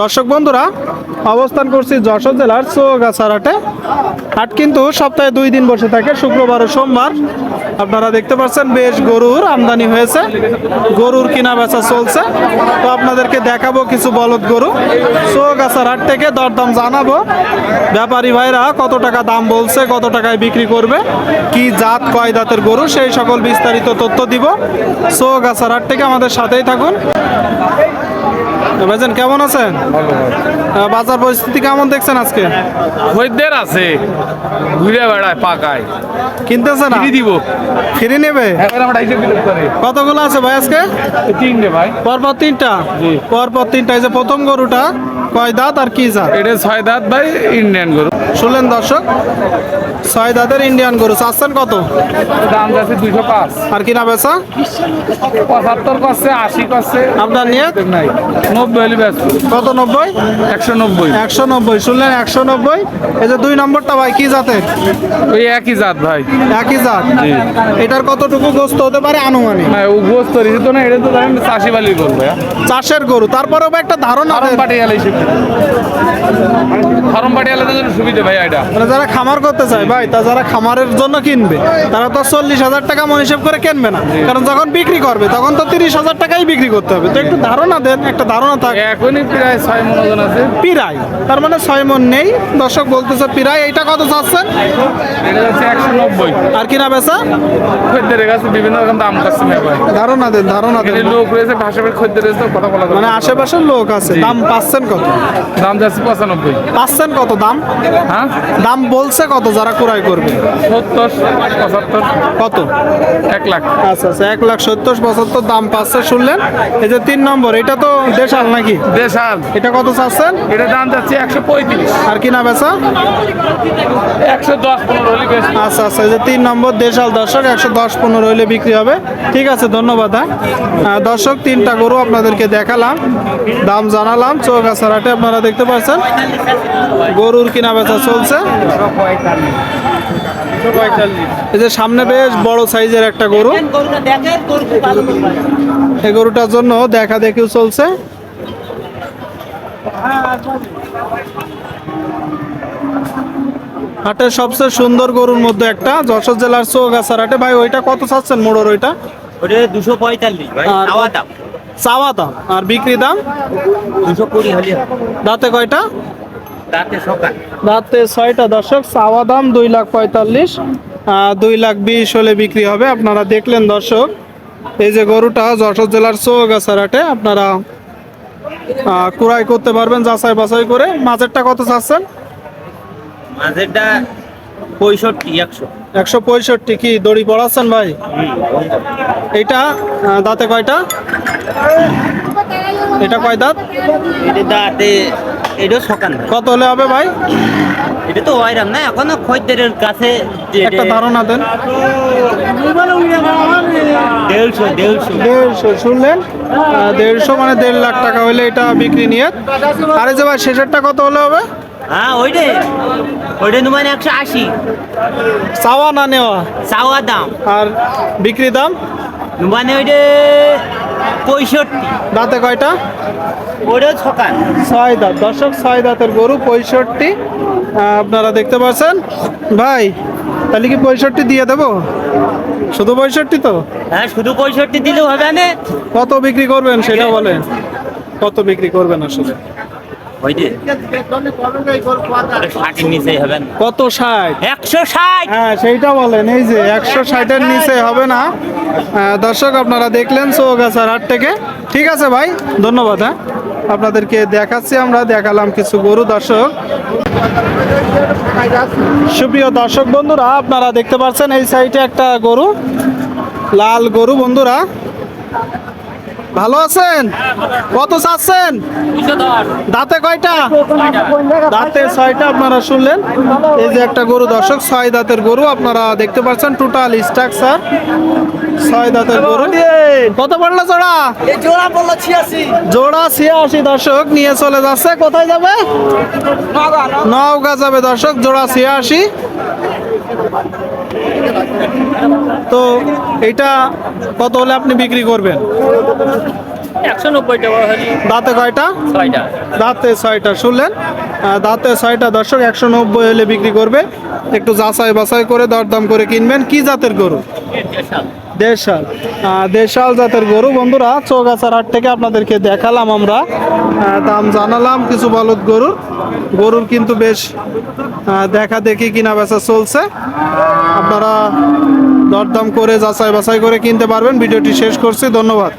দর্শক বন্ধুরা, অবস্থান করছি যশোর জেলার চৌগাছারাটে হাট কিন্তু সপ্তাহে দুই দিন বসে থাকে, শুক্রবার ও সোমবার। আপনারা দেখতে পাচ্ছেন বেশ গরুর আমদানি হয়েছে, গরুর কিনা বেচা চলছে। তো আপনাদেরকে দেখাবো কিছু বলদ গরু। চৌগাছার হাট থেকে দরদাম জানাব। ব্যাপারী ভাইরা কত টাকা দাম বলছে, কত টাকায় বিক্রি করবে, কি জাত, কয় দাঁতের গরু, সেই সকল বিস্তারিত তথ্য দিব। চৌগাছার হাট থেকে আমাদের সাথেই থাকুন। ভাইজান কেমন আছেন? বাজার পরিস্থিতি কেমন দেখছেন আজকে? খদ্দের আছে। ঘুরে বেড়ায় পাকায়। কিনতেছে না? দিব। ফিরে নেবে? করে। কতগুলো আছে ভাই আজকে? তিনটে ভাই। পরপর তিনটা? পরপর তিনটা এই যে প্রথম গরুটা কয় দাঁত আর কি জাত? এটা ছয় দাঁত ভাই ইন্ডিয়ান গরু। শুনলেন দর্শক ছয় দাঁতের ইন্ডিয়ান গরু। চাচ্ছেন কত? দাম যাচ্ছে দুইশো পাঁচ। আর কিনা বেচা? পঁচাত্তর করছে আশি করছে। আপনার নিয়ে নাই। নব্বই হলে ব্যস্ত কত নব্বই? একশো নব্বই। একশো নব্বই। শুনলেন একশো নব্বই। এই যে দুই নম্বরটা ভাই কি জাতের? ওই একই জাত ভাই। একই জাত। এটার কতটুকু গোস্ত হতে পারে আনুমানিক? না ও গোস্ত রেখে তো না এটা তো ধরেন চাষি বালি করবে চাষের গরু। তারপরেও বা একটা ধারণা ফার্ম পাটি গেলে ফার্ম পাটি গেলে তো সুবিধা ভাই এটা। মানে যারা খামার করতে চায় ভাই তা যারা খামারের জন্য কিনবে তারা তো চল্লিশ হাজার টাকা মন হিসেব করে কিনবে না। কারণ যখন বিক্রি করবে তখন তো তিরিশ হাজার টাকাই বিক্রি করতে হবে। তো একটু ধারণা দেন একটা ধারণা থাক। এখনই প্রায় ছয় আছে। তার মানে ছয় মন নেই। দর্শক বলতেছে পিরাই। এইটা কত চাচ্ছেন? এটা একশো নব্বই। আর কিনা বেচা? খদ্দের কাছে বিভিন্ন রকম দাম ধারণা দেন ধারণা দেন। লোক রয়েছে ভাষা খদ্দের রয়েছে কথা বলা মানে আশেপাশের লোক আছে। দাম পাচ্ছেন কত? দাম যাচ্ছে পঁচানব্বই। পাচ্ছেন কত দাম? হ্যাঁ? দাম বলছে কত যারা ক্রয় করবে? সত্তর পঁচাত্তর। কত? এক লাখ। আচ্ছা আচ্ছা এক লাখ সত্তর পঁচাত্তর দাম পাচ্ছে শুনলেন। এই যে তিন নম্বর এটা তো দেশাল নাকি? দেশাল। এটা কত চাচ্ছেন? এটা দাম যাচ্ছে একশো পঁয়ত্রিশ। আর কিনা বেচা একশো দশ পনেরো হলে আচ্ছা আচ্ছা এই যে তিন নম্বর দেশাল দর্শক একশো দশ পনেরো হইলে বিক্রি হবে। ঠিক আছে ধন্যবাদ হ্যাঁ। দর্শক তিনটা গরু আপনাদেরকে দেখালাম দাম জানালাম চৌগাছারাটে আপনারা দেখতে পাচ্ছেন। গরুর কিনা বেচা চলছে। এই যে সামনে বেশ বড় সাইজের একটা গরু। এই গরুটার জন্য দেখা দেখিও চলছে। হাটের সবচেয়ে সুন্দর গরুর মধ্যে একটা যশোর জেলার চৌগাছার হাটে ভাই ওইটা কত চাচ্ছেন মোড়র ওইটা? ওটা দুশো পঁয়তাল্লিশ ভাই চাওয়া দাম। চাওয়া দাম। আর বিক্রি দাম? দুশো কুড়ি হলে দাঁতে কয়টা? দাঁতে ছয়টা দর্শক। চাওয়া দাম দুই লাখ পঁয়তাল্লিশ। দুই লাখ বিশ হলে বিক্রি হবে। আপনারা দেখলেন দর্শক এই যে গরুটা যশোর জেলার চৌগাছার হাটে আপনারা ক্রয় করতে পারবেন যাচাই বাছাই করে। মাঝেরটা কত চাচ্ছেন? মাঝেরটা পঁয়ষট্টি একশো। একশো পঁয়ষট্টি কি দড়ি পড়াচ্ছেন ভাই? এটা দাঁতে কয়টা? এটা কয় দাঁত? এটা দাঁতে এটাও সকাল না কত হলে হবে ভাই? এটা তো ওয়াইরাম না এখনও খদ্দের কাছে একটা ধারণা দেন। দেড়শো দেড়শো। দেড়শো শুনলেন? দেড়শো মানে দেড় লাখ টাকা হলে এটা বিক্রি নিয়ে। আরে যে ভাই শেষেরটা কত হলে হবে? হ্যাঁ ওইটে। ওইটা মানে একশো আশি। চাওয়া না নেওয়া? চাওয়া দাম। আর বিক্রি দাম? মানে ওইটা পঁয়ষট্টি। দাঁতে কয়টা? ওটাও ছকান ছয় দাঁত। দর্শক ছয় দাঁতের গরু পঁয়ষট্টি। আপনারা দেখতে পাচ্ছেন? ভাই তাহলে কি পঁয়ষট্টি দিয়ে দেবো? শুধু পঁয়ষট্টি তো? হ্যাঁ শুধু পঁয়ষট্টি দিলেও হবে না। কত বিক্রি করবেন সেটা বলেন। কত বিক্রি করবেন আসলে? কত ষাট? একশো ষাট। হ্যাঁ সেইটা বলেন এই যে একশো ষাটের নিচে হবে না। আহ, দর্শক আপনারা দেখলেন চৌগাছার হাট থেকে। ঠিক আছে ভাই ধন্যবাদ হ্যাঁ। আপনাদেরকে দেখাচ্ছি আমরা দেখালাম কিছু গরু দর্শক। সুপ্রিয় দর্শক বন্ধুরা আপনারা দেখতে পাচ্ছেন এই সাইডে একটা গরু লাল গরু বন্ধুরা। ভালো আছেন? কত চাচ্ছেন? দাঁতে কয়টা? দাঁতে ছয়টা আপনারা শুনলেন। এই যে একটা গরু দর্শক ছয় দাঁতের গরু আপনারা দেখতে পাচ্ছেন টোটাল স্ট্রাকচার ছয় দাঁতের গরু। কত পড়ল জোড়া? জোড়া ছিয়াশি। জোড়া ছিয়াশি দর্শক নিয়ে চলে যাচ্ছে। কোথায় যাবে? নওগাঁ যাবে দর্শক জোড়া ছিয়াশি। তো এটা কত হলে আপনি বিক্রি করবেন? একশো নব্বই টাকা দাঁতে কয়টা? ছয়টা। দাঁতে ছয়টা শুনলেন? দাঁতে ছয়টা দর্শক একশো নব্বই হলে বিক্রি করবে। একটু যাচাই বাছাই করে দরদাম করে কিনবেন। কি জাতের গরু? দেশাল। দেশাল জাতের গরু। বন্ধুরা, চৌগাছার হাট থেকে আপনাদেরকে দেখালাম আমরা। দাম জানালাম কিছু বলদ গরুর গরুর কিন্তু বেশ দেখা দেখি কিনা বেচা চলছে। আপনারা দরদাম করে যাচাই বাছাই করে কিনতে পারবেন। ভিডিওটি শেষ করছি। ধন্যবাদ।